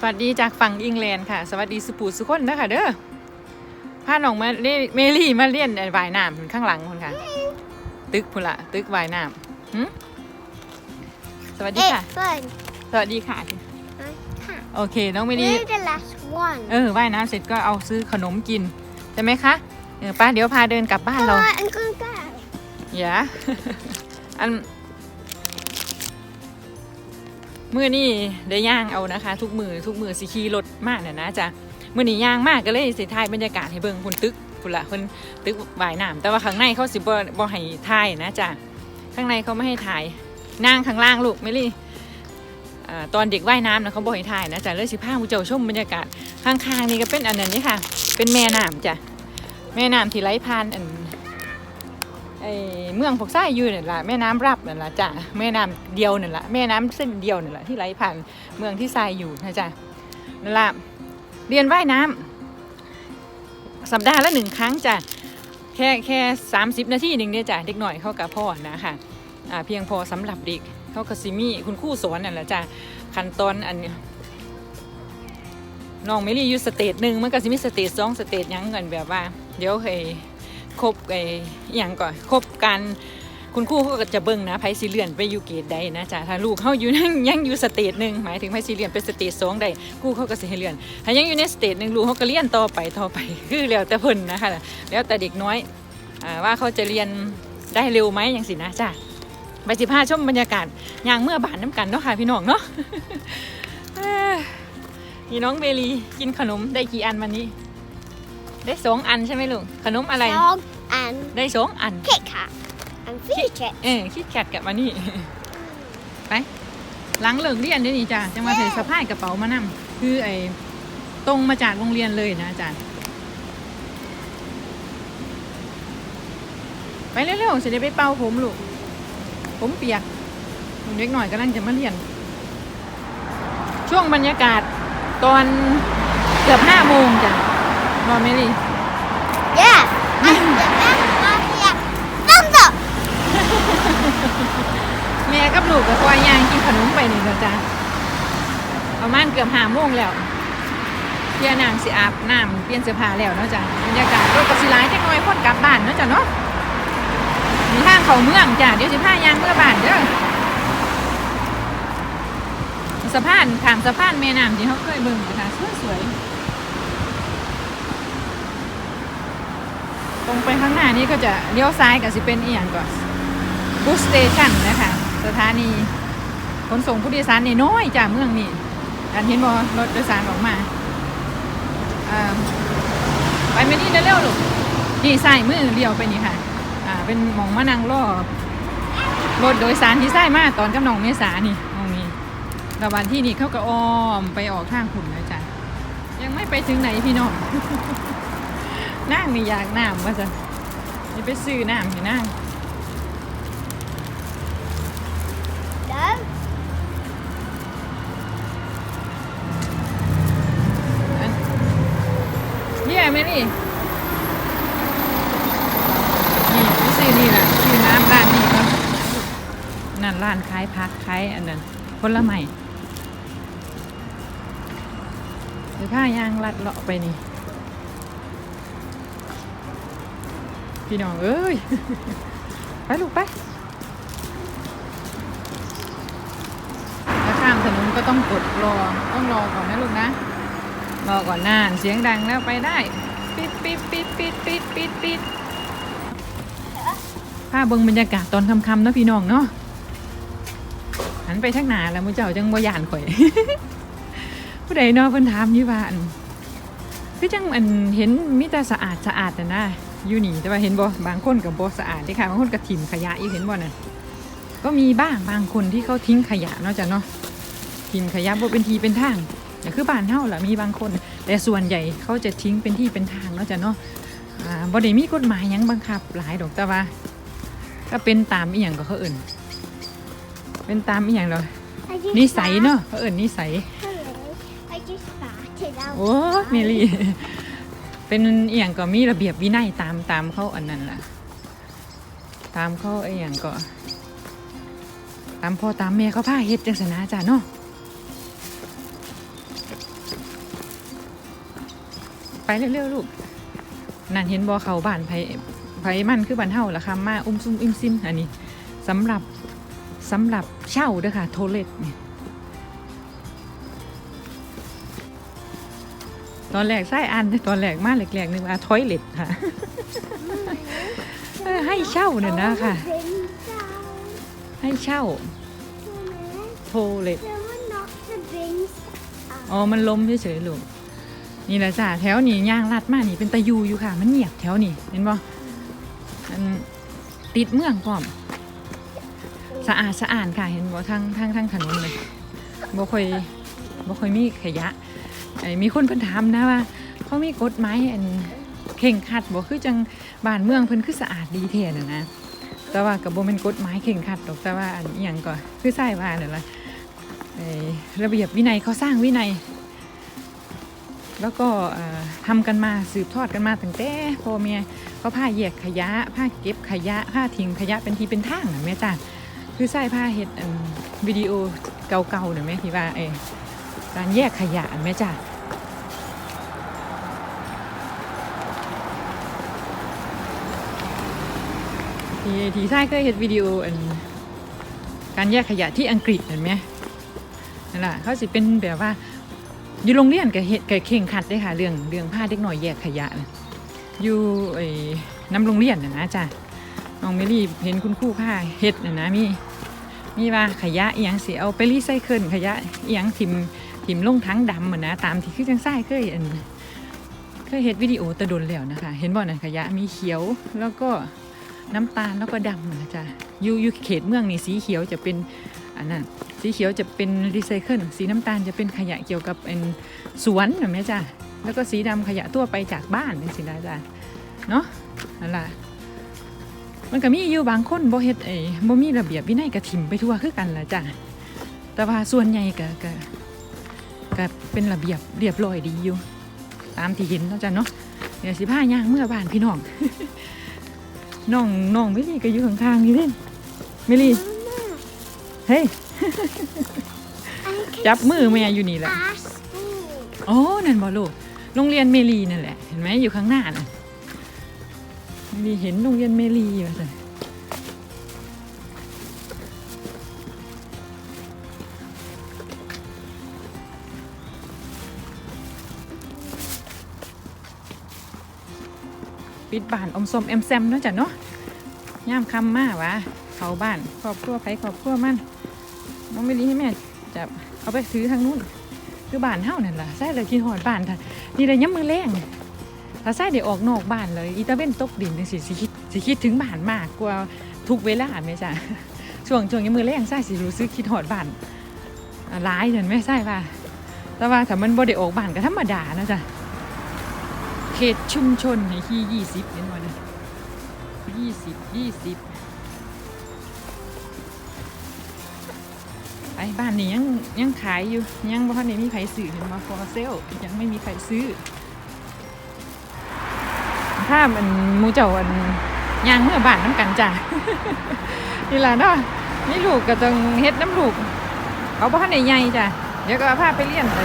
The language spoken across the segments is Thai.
สวัสดีจากฝั่งอังกฤษค่ะ สวัสดีสุปูสุคนนะคะเด้อพาน้องมาเล่นเมลี่มาเล่นไอ้ว่ายน้ำข้างหลังคนค่ะ ตึกพุ่นละตึกว่ายน้ำหึสวัสดีค่ะ It's fun. สวัสดีค่ะ I can't. โอเค น้องเมลี่ We're the last one. เออว่ายน้ำเสร็จก็เอาซื้อขนมกิน ใช่ไหมคะ เออป้าเดี๋ยวพาเดินกลับบ้านเรา Oh, I'm going to go. อย่าอัน มื่อนี่ได้ย่างเอานะคะ ทุกมือทุกมือสิขี่รถมากเนี่ยนะจ๊ะมื่อนี่ย่างมากก็เลยสิถ่ายบรรยากาศให้เบิ่งคนตึกพุ่นละคนตึกบ่ายน้ำแต่ว่าข้างในเขาสิบ่บ่ให้ถ่ายนะจ๊ะข้างในเขาไม่ให้ถ่ายนั่งข้างล่างลูกไม่รีอ่าตอนเด็กว่ายน้ำนะเขาบ่ให้ถ่ายนะจ๊ะเลยสิพาผู้เจ้าชมบรรยากาศข้างๆนี่ก็เป็นอันนั้นนี่ค่ะ เป็นแม่น้ำจ้ะแม่น้ำที่ไหลผ่านอันไอ เมืองพวกไส้ยู่นี่นล่ะแม่น้ำรับนั่นล่ะจ้ะแม่น้ำเดียวนั่นล่ะแม่น้ำเส้นเดียวนั่นล่ะที่ไหลผ่านเมืองที่ทรายอยู่นะจ๊ะนั่นล่ะเรียนว่ายน้ำสัปดาห์ละหนึ่งครั้งจ้ะแค่แค่สามสิบนาทีหนึ่งเนี่ยจ้ะเด็กหน่อยเข้ากับพ่อนะคะอ่าเพียงพอสำหรับเด็กเขาก็ซิมี่คุณครู่สอนนั่นแหละจ้ะขั้นตอนอันนี้น้องไม่รีอยู่สเตจหนึ่งมันก็สิมีสเตจสองสเตจยังกันแบบว่า เดี๋ยวเคย ครบไอ้อย่างก่อนครบการคุณครูเขาก็จะเบิ่งนะไพซีเลียนไปอยู่เกรดใดนะจ๊ะถ้าลูกเขาอยู่นั่งยังอยู่สเตจหนึ่งหมายถึงไพซีเลียนเป็นสเตจสองใดครูเขาก็สิให้เรียนถ้ายังอยู่ในสเตจหนึ่งลูกเขาก็เรียนต่อไปต่อไปคือแล้วแต่เพิ่นนะคะแล้วแต่เด็กน้อยอว่าเขาจะเรียนได้เร็วไหมอย่างสินะจ้ะไปสิพาชมบรรยากาศยางเมื่อบานน้ำกันเนาะค่ะพี่น้องเนาะเอ้อนี่น้องเบลีกินขนมได้กี่อันวันนี้ ได้สองอันใช่ไหมลุงขนมอะไร Dog and ได้สองอัน Kit Kat and Fidget Kit. เออคิดแคทกลับมานี่ ไปหลังเลิกเรียนเดี๋ยวนี้จ้ะจังหวะเธอสะพายกระเป๋ามานั่คือไอ้ตรงมาจากโรงเรียนเลยนะอาจารย์ไปเร็วๆจะได้ไปเป่าผมลูกผมเปียกเด็กหน่อยกำลังจะมาเรียน ช่วงบรรยากาศตอนเกือบห้าโมงจ้ะ นอนไหมลี่ Yeah. And the best part here. Thumbs up. แม่กับลูกกับควายยางกินขนมไปนี่นะจ๊ะประมาณเกือบห้าโมงแล้วเพี่ยนางสิอาบน้ำเปลี่ยนเสื้อผ้าแล้วเนาะจ้ะบรรยากาศรถกับสิหลายจักหน่อยคนกลับบ้านเนาะจ้ะเนาะมีทางเขาเมืองจ้ะเดี๋ยวสิพายางเมื่อบ้านเด้อสะพานข้ามสะพานแม่น้ำที่เขาเคยเบิ่งนะคะสวยๆ ตรงไปข้างหน้านี้ก็จะเลี้ยวซ้ายกับสิเป็นอีหยังก่อนบูสเตชันนะคะสถานีขนส่งผู้โดยสารน้อยๆจากเมืองนี่การเห็นบอรถโดยสารออกมาไปไม่นี่เร็วๆลูกนี่ใส่มือเดียวไปนี่ค่ะอ่าเป็นมองมานั่งรอรถโดยสารที่ใส่มาตอนกับน้องเมษานี่มองนี้ระหว่างที่นี่เขาก็อ้อมไปออกทางขุนนะจ๊ะยังไม่ไปถึงไหนพี่น้อง นั่งนี่อยากน้ำว่าจะนี่ไปซื้อน้ำให้นั่ง No. เนี่ยไหมนี่ นี่ไม่ใช่นี่แหละชื่อน้ำร้านนี่ก็นั่นร้านขายพักขายอันนั้นผลไม้หรือผ้ายางลัดเลาะไปนี่ พี่น้องเอ้ย ไปลูกไปถ้าข้ามถนนก็ต้องกดรอ ต้องรอก่อนนะลูกนะ รอก่อนนาน เสียงดังแล้วไปได้ ปิดปิดปิดปิดปิดปิดปิดภาพเบิ่งบรรยากาศตอนค่ำๆเนะพี่น้องเนาะหันไปทักหนาแล้วมูเจ้าจังบ่ยานข่อย ผู้ใดนาะเพิ่นถามยู่ว่าน คือจังอันเห็นมิตรสะอาดสะอาดแต่นะอยู่นี่แต่ว่าเห็นบ่บางคนกับบ่สะอาดด้ค่ะบางคนก็ถิ่มขยะอยู่เห็นบ่น่ะก็มีบ้างบางคนที่เขาทิ้งขยะเนาะจ้ะเนาะทิ้งขยะบ่เป็นทีเป็นทางแต่คือบ้านเฮาล่ะมีบางคน แต่ส่วนใหญ่เขาจะทิ้งเป็นที่เป็นทางเนาะจ้ะเนาะอ่าบ่ได้มีกฎหมายหยังบังคับหลายดอกแต่ว่าก็เป็นตามอีหยังก็เขาเอิ่นเป็นตามอีหยังเนาะนิสัยเนาะเขาเอิ่นนิสัย โอ้เมลี่ เป็นเอียงก็มีระเบียบวินัยตามตามเขาอันนั้นล่ะ ตามเขาไอ้หยังก็ตามพ่อตามแม่เขาพาเฮ็ดจังสนะจ้ะเนาะไปเร็วๆลูกนั่นเห็นบ่เขาบ้านไผไผมันคือบ้านเฮาล่ะค่ะมาอุ้มซุ่มอิ่มซิมอันนี้สำหรับสำหรับเช่าเด้อค่ะ โทเลตเนี่ย ตอนแรกใส่อันตอนแรกมาแรกๆนึกว่าทอยเล็ตค่ะ ให้เช่าเนี่ยนะค่ะ ให้เช่าใช่ไหมโทเลตแต่ว่านกจะเป็นอ๋อ มันล้มเฉยๆลูกนี่แหละจ้ะแถวนี้ย่างลัดมากนี่เป็นตะยูอยู่ค่ะ มันเงียบแถวนี้เห็นบ่อันติดเมืองพร้อม สะอาดสะอาดค่ะ เห็นบ่ทางทางทางถนนเลยบ่ค่อยบ่ค่อยมีขยะ มีคนเพิ่นถามนะว่า เขามีกฎหมายอันเข่งครัดบ่คือจังบ้านเมืองเพิ่นคือสะอาดดีแท้น่ะนะแต่ว่าก็บ่แม่นกฎหมายเข่งครัดดอกแต่ว่าอันอีหยังก็คือใส่ว่านั่นล่ะไอระเบียบวินัยเขาสร้างวินัย แล้วก็เอ่อทำกันมาสืบทอดกันมาตั้งแต่พ่อแม่ก็ผ้าแยกขยะผ้าเก็บขยะผ้าทิ้งขยะเป็นทีเป็นทางนะแม่จ้าคือใส่ผ้าเห็ดวิดีโอเก่าๆเนี่ยแม่ที่ว่าเอ การแยกขยะแม่จ้าทีทีใช่เคยเห็ดวิดีโออันการแยกขยะที่อังกฤษเห็นไหมนั่นแหละเขาสิเป็นแบบว่าอยู่โรงเรียนก็เฮ็ดก็เข่งขัดเด้ค่ะเรื่องเรื่องผ้าเด็กหน่อยแยกขยะอยู่ไอ้น้ำโรงเรียนน่ะนะจ้ะน้องเมลี่เห็นคุณครูผ้าเฮ็ดน่ะนะมีมีว่าขยะเอียงสิเอาไปรีไซเคิลขยะเอียงทิม ทิมลงถังดำเหมือนนะ ตามที่คือจังไส้เคยอันเคยเฮ็ดวิดีโอตะดนแล้วนะคะ เห็นบ่น่ะขยะมีเขียวแล้วก็น้ำตาลแล้วก็ดำนะจ้ะอยู่อยู่เขตเมืองนี่สีเขียวจะเป็นอันนั้นสีเขียวจะเป็นรีไซเคิลสีน้ำตาลจะเป็นขยะเกี่ยวกับเป็นสวนเห็นไหมจ้ะแล้วก็สีดำขยะทั่วไปจากบ้านเป็นสิได้จ้ะเนาะนั่นแหละมันก็มีอยู่บางคนบ่เฮ็ดไอ้บ่มีระเบียบวินัยกระถิ่มไปทั่วคือกันล่ะจ้ะแต่ว่าส่วนใหญ่ก็ก็ ก็เป็นระเบียบเรียบร้อยดีอยู่ ตามที่เห็นเนาะจ้ะเนาะเดี๋ยวสิพาย่างเมื่อบ้านพี่น้องน้องน้องมิลี่ก็อยู่ข้างๆนี่เด้มิลี่เฮ้ยจับมือแม่อยู่นี่แหละอาสปูโอ้นั่นบอลูกโรงเรียนเมลีนั่นแหละ เห็นไหมอยู่ข้างหน้าน่ะมีเห็นโรงเรียนเมลีอยู่เลย ปิดบ้านอมสมแอมแซมเนาะจ้ะเนาะย่ามคำมากวะเขาบ้านครอบครัวไผครอบครัวมันน้องเมลีให้แม่จับเอาไปซื้อทางนู้นคือบ้านเฮานั่นล่ะใส่เลยกินหอดบ้านท่านนี่เลยย้ำมือแรงถ้าใส่ได้ออกนอกบ้านเลย อีตาเว้นตกดินสิสิคิดสิคิดถึงบ้านมากกว่าทุกเวลาไหมจ้ะช่วงช่วงย้ำมือแรงใส่สิรู้สึกคิดหอดบ้านอ่ายเห็นไหมใส่ว่าแต่ว่าถ้ามันบ่ได้ออกบ้านก็ธรรมดานะจ้ะ เขตชุมชนในที่ยี่สิบเห็นบ่เนี่ยยี่สิบยี่สิบไอ้บ้านนี้ยังยังขายอยู่ยังบ่ทันได้มีใครซื้อเห็นมาฟอร์เซลยังไม่มีใครซื้อ ถ้ามันมูเจ้าอันยางเมื่อบ้านน้ำกันจ้ะนี่ล่ะเนาะนี่ลูกก็ต้องเฮ็ดน้ำลูกเขาบ่ทันได้ใหญ่จ้ะเดี๋ยวก็พาไปเรียนไป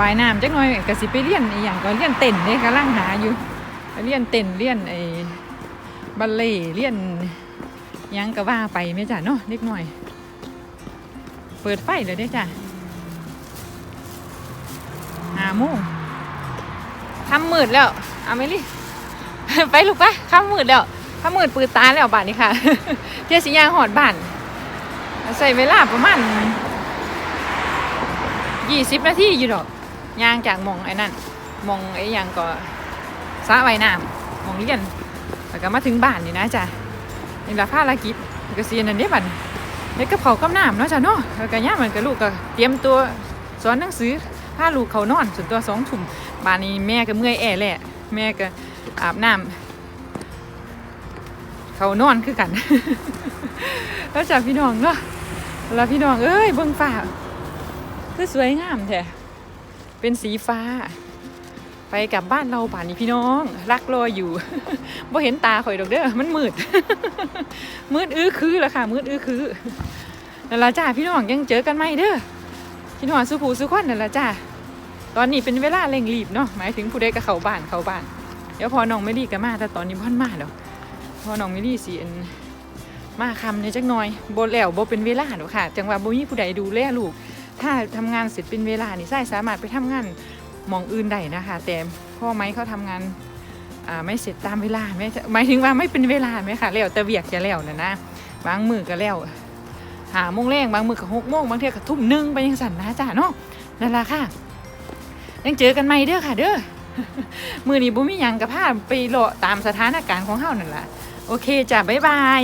ว่ายน้ำจักหน่อยก็สิไปเรียนอีหยังก็เรียนเต้นเด้กำลังหาอยู่เรียนเต้นเรียนไอ้บัลเล่เรียนยังก็ว่าไปแม่จ้ะเนาะเล็กน้อย เปิดไฟเลยได้จ้ะหาโมงทำมืดแล้วเอาไหมลี่ไปลูกปะข้ามมืดแล้วข้ามมืดปืนตาแล้วบ้านนี้ค่ะเที่ยสิยางหอดบ้านใส่เวลาประมาณยี่สิบนาทีอยู่ดอก ยางจากมองไอ้นั่นมองไอ้ยังก็สระว่ายน้ำมองเรียนแล้วก็มาถึงบ้านนี่นะจ้ะนี่ละภารกิจก็เสียนั่นเด้บัดนเด็กกับเขากับน้ำเนาะจ้ะเนาะแล้วก็ย่ามันกับลูกก็เตรียมตัวสอนหนังสือพาลูกเขานอนส่วนตัวสองถุ่มบานนี้แม่ก็เมื่อยแอ่แหละแม่ก็อาบน้ำเขานอนคือกัน แล้วจ้ะพี่น้องเนาะแล้วพี่น้องเอ้ยเบิ่งฟ้าคือสวยงามแท้ เป็นสีฟ้า ไปกลับบ้านเราป่านนี้พี่น้อง รักรออยู่บ่เห็นตาข่อยดอกเด้อมันมืด มืดอื้อคือละค่ะ มืดอื้อคือนั่นละจ้าพี่น้องยังเจอกันไหมเด้อคิดหอดสุผูสุขวัญนั่นละจ้าตอนนี้เป็นเวลาเร่งรีบเนาะหมายถึงผู้ใดก็เข้าบ้านเข้าบ้านเดี๋ยวพอน้องไม่ดีก็มา แต่ตอนนี้พ่อนมาเดี๋ยวพอน้องไม่ดีสิอันมาคำเนี่ยจักหน่อยบ่แล้วบ่เป็นเวลาเดี๋ยวค่ะ จังว่าบ่มีผู้ใดดูแลลูก ถ้าทำงานเสร็จเป็นเวลานี่ใช่สามารถไปทำงานมองอื่นได้นะคะแต่พ่อไหมเขาทำงานไม่เสร็จตามเวลาไม่หมายถึงว่าไม่เป็นเวลาไหมคะแล้วแต่เวียกจะแล้วนะนะบางมือก็แล้วหาโมงแรงบางมือก็หกโมงบางเทีก็ทุ่มหนึ่งไปยังสันนะจ้าเนาะนั่นละค่ะ ยังเจอกันใหม่เด้อค่ะ เด้อมือนี้บุมียังกับพาไปเลาะตามสถานการณ์ของเฮานั่นละโอเคจ้ะบ๊ายบาย